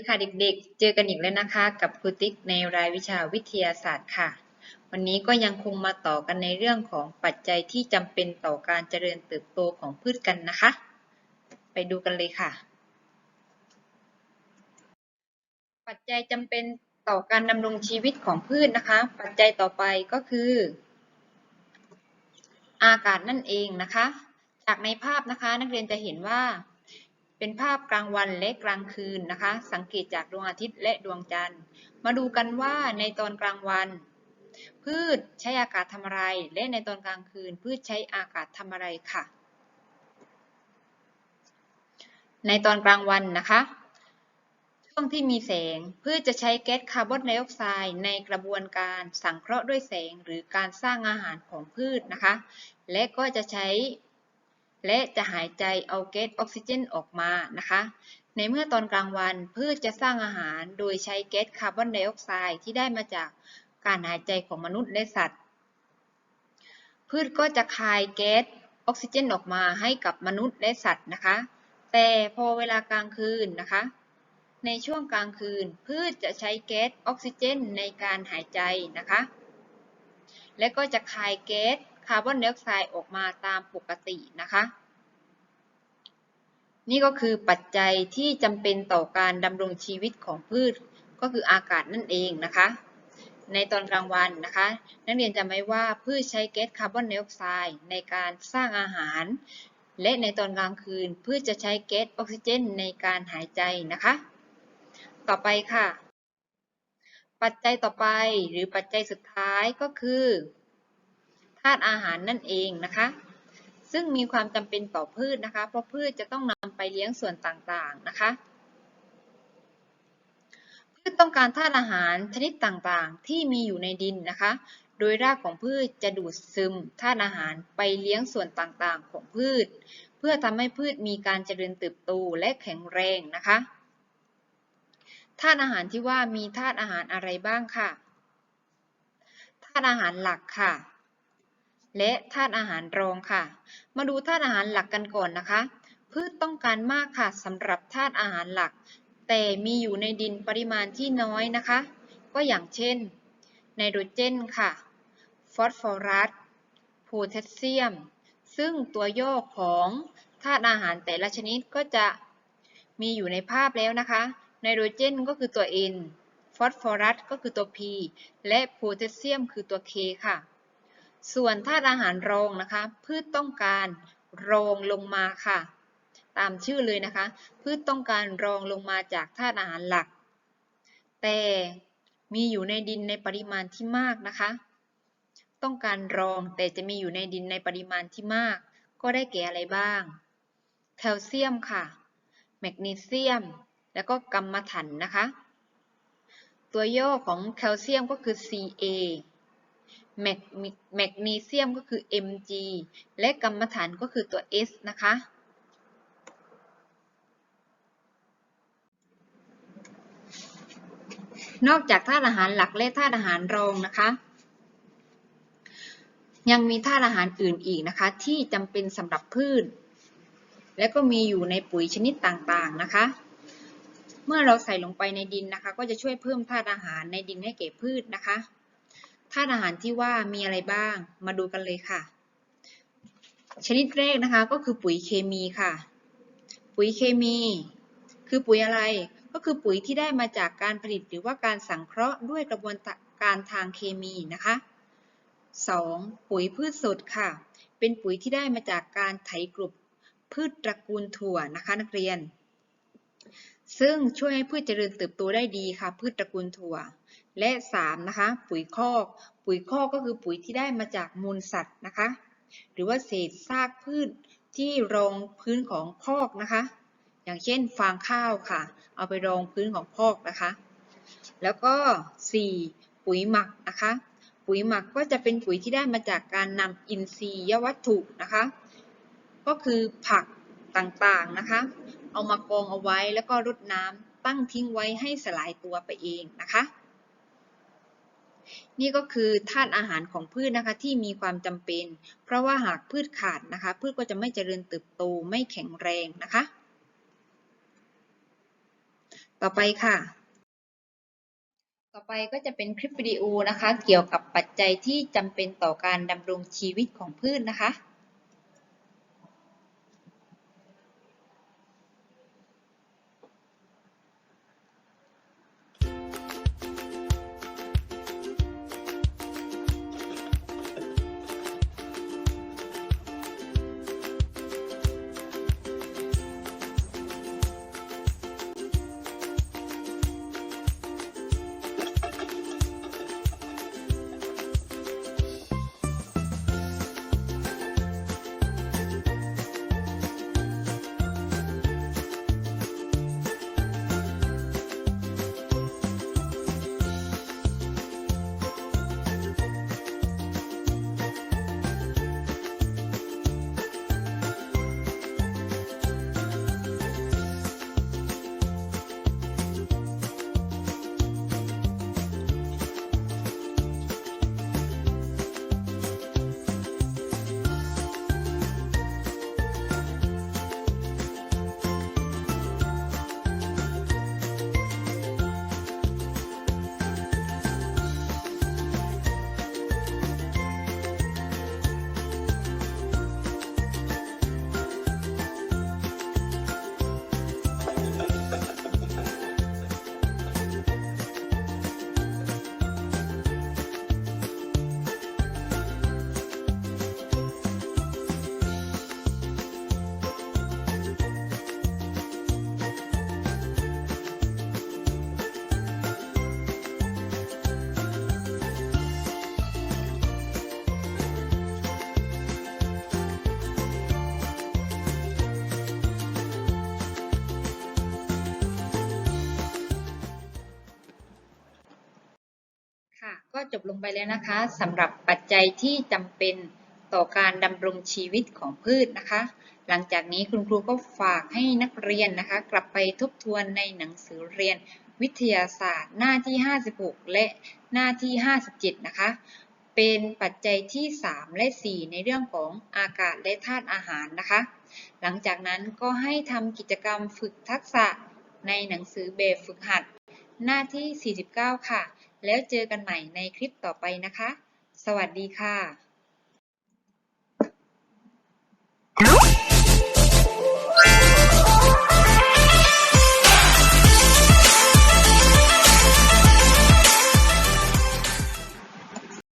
ดีค่ะเด็กๆ เจอกันอีกแล้วนะคะ กับครูติ๊กในรายวิชาวิทยาศาสตร์ค่ะ วันนี้ก็ยังคงมาต่อกันในเรื่องของปัจจัยที่จำเป็นต่อการเจริญเติบโตของพืชกันนะคะ ไปดูกันเลยค่ะ ปัจจัยจำเป็นต่อการดำรงชีวิตของพืชนะคะ ปัจจัยต่อไปก็คือ อากาศนั่นเองนะคะ จากในภาพนะคะนักเรียนจะเห็นว่า เป็นภาพกลางวันและกลางคืนนะคะ สังเกตจากดวงอาทิตย์และดวงจันทร์ มาดูกันว่าในตอนกลางวัน พืชใช้อากาศทำอะไร และในตอนกลางคืน พืชใช้อากาศทำอะไรค่ะ ในตอนกลางวันนะคะช่วงที่มีแสง พืชจะใช้แก๊สคาร์บอนไดออกไซด์ในกระบวนการสังเคราะห์ด้วยแสงหรือการสร้างอาหารของพืชนะคะ และก็จะใช้ และจะหายใจเอาแก๊สออกซิเจนออกมานะคะ ในเมื่อตอนกลางวันพืชจะสร้างอาหารโดยใช้แก๊สคาร์บอนไดออกไซด์ที่ได้มาจากการหายใจของมนุษย์และสัตว์ พืชก็จะคายแก๊สออกซิเจนออกมาให้กับมนุษย์และสัตว์นะคะ แต่พอเวลากลางคืนนะคะ ในช่วงกลางคืน พืชจะใช้แก๊สออกซิเจนในการหายใจนะคะ และก็จะคายแก๊สาร์บอนไดออกไซด์ออกมาตามปกตินะคะ นี่ก็คือปัจจัยที่จำเป็นต่อการดำรงชีวิตของพืชก็คืออากาศนั่นเองนะคะ ในตอนกลางวันนะคะ นักเรียนจำไว้ว่าพืชใช้แก๊สคาร์บอนไดออกไซด์ในการสร้างอาหาร และในตอนกลางคืนพืชจะใช้แก๊สออกซิเจนในการหายใจนะคะ ต่อไปค่ะ ปัจจัยต่อไปหรือปัจจัยสุดท้ายก็คือ ธาตุอาหารนั่นเองนะคะ ซึ่งมีความจำเป็นต่อพืชนะคะ เพราะพืชจะต้องนำไปเลี้ยงส่วนต่างๆนะคะพืชต้องการธาตุอาหารชนิดต่างๆ ที่มีอยู่ในดินนะคะ โดยรากของพืชจะดูดซึมธาตุอาหารไปเลี้ยงส่วนต่างๆ ของพืช เพื่อทำให้พืชมีการเจริญเติบโตและแข็งแรงนะคะธาตุอาหารที่ว่ามีธาตุอาหารอะไรบ้างค่ะธาตุอาหารหลักค่ะ และธาตุอาหารรองค่ะ มาดูธาตุอาหารหลักกันก่อนนะคะ พืชต้องการมากค่ะสำหรับธาตุอาหารหลัก แต่มีอยู่ในดินปริมาณที่น้อยนะคะ ก็อย่างเช่นไนโตรเจนค่ะ ฟอสฟอรัส โพแทสเซียม ซึ่งตัวย่อของธาตุอาหารแต่ละชนิดก็จะมีอยู่ในภาพแล้วนะคะไนโตรเจนก็คือตัว N ฟอสฟอรัสก็คือตัว P และโพแทสเซียมคือตัว K ค่ะ ส่วนธาตุอาหารรองนะคะ พืชต้องการรองลงมาค่ะ ตามชื่อเลยนะคะ พืชต้องการรองลงมาจากธาตุอาหารหลัก แต่มีอยู่ในดินในปริมาณที่มากนะคะ ต้องการรองแต่จะมีอยู่ในดินในปริมาณที่มาก ก็ได้แก่อะไรบ้าง แคลเซียมค่ะ แมกนีเซียม แล้วก็กัมมันถันนะคะ ตัวย่อของแคลเซียมก็คือ Ca แมกนีเซียมก็คือ Mg และกรรมฐานก็คือตัว S นะคะ นอกจากธาตุอาหารหลักและธาตุอาหารรองนะคะ ยังมีธาตุอาหารอื่นอีกนะคะ ที่จำเป็นสำหรับพืช และก็มีอยู่ในปุ๋ยชนิดต่างๆนะคะเมื่อเราใส่ลงไปในดินนะคะ ก็จะช่วยเพิ่มธาตุอาหารในดินให้แก่พืชนะคะ ธาตุอาหารที่ว่ามีอะไรบ้าง มาดูกันเลยค่ะ ชนิดแรกนะคะก็คือปุ๋ยเคมีค่ะ ปุ๋ยเคมี คือปุ๋ยอะไร ก็คือปุ๋ยที่ได้มาจากการผลิตหรือว่าการสังเคราะห์ด้วยกระบวนการทางเคมีนะคะ 2. ปุ๋ยพืชสดค่ะ เป็นปุ๋ยที่ได้มาจากการไถกลุ่มพืชตระกูลถั่วนะคะนักเรียน ซึ่งช่วยให้พืชเจริญเติบโตได้ดีค่ะ พืชตระกูลถั่ว และ 3 นะคะ ปุ๋ยคอก ปุ๋ยคอกก็คือปุ๋ยที่ได้มาจากมูลสัตว์นะคะ หรือว่าเศษซากพืชที่รองพื้นของคอกนะคะ อย่างเช่นฟางข้าวค่ะ เอาไปรองพื้นของคอกนะคะ แล้วก็ 4. ปุ๋ยหมักนะคะ ปุ๋ยหมักก็จะเป็นปุ๋ยที่ได้มาจากการนำอินทรียวัตถุนะคะ ก็คือผักต่างๆนะคะ เอามากองเอาไว้แล้วก็รดน้ำตั้งทิ้งไว้ให้สลายตัวไปเองนะคะ นี่ก็คือธาตุอาหารของพืชนะคะที่มีความจำเป็น เพราะว่าหากพืชขาดนะคะ พืชก็จะไม่เจริญเติบโตไม่แข็งแรงนะคะ ต่อไปค่ะต่อไปก็จะเป็นคลิปวิดีโอนะคะ เกี่ยวกับปัจจัยที่จำเป็นต่อการดำรงชีวิตของพืชนะคะคะ ก็จบลงไปแล้วนะคะสำหรับปัจจัยที่จำเป็นต่อการดำรงชีวิตของพืชนะคะ หลังจากนี้คุณครูก็ฝากให้นักเรียนนะคะ กลับไปทบทวนในหนังสือเรียนวิทยาศาสตร์หน้าที่ 56 และหน้าที่ 57 นะคะ เป็นปัจจัยที่ 3 และ 4 ในเรื่องของอากาศและธาตุอาหารนะคะ หลังจากนั้นก็ให้ทำกิจกรรมฝึกทักษะในหนังสือแบบฝึกหัด หน้าที่ 49 ค่ะ แล้วเจอกันใหม่ในคลิปต่อไปนะคะ สวัสดีค่ะ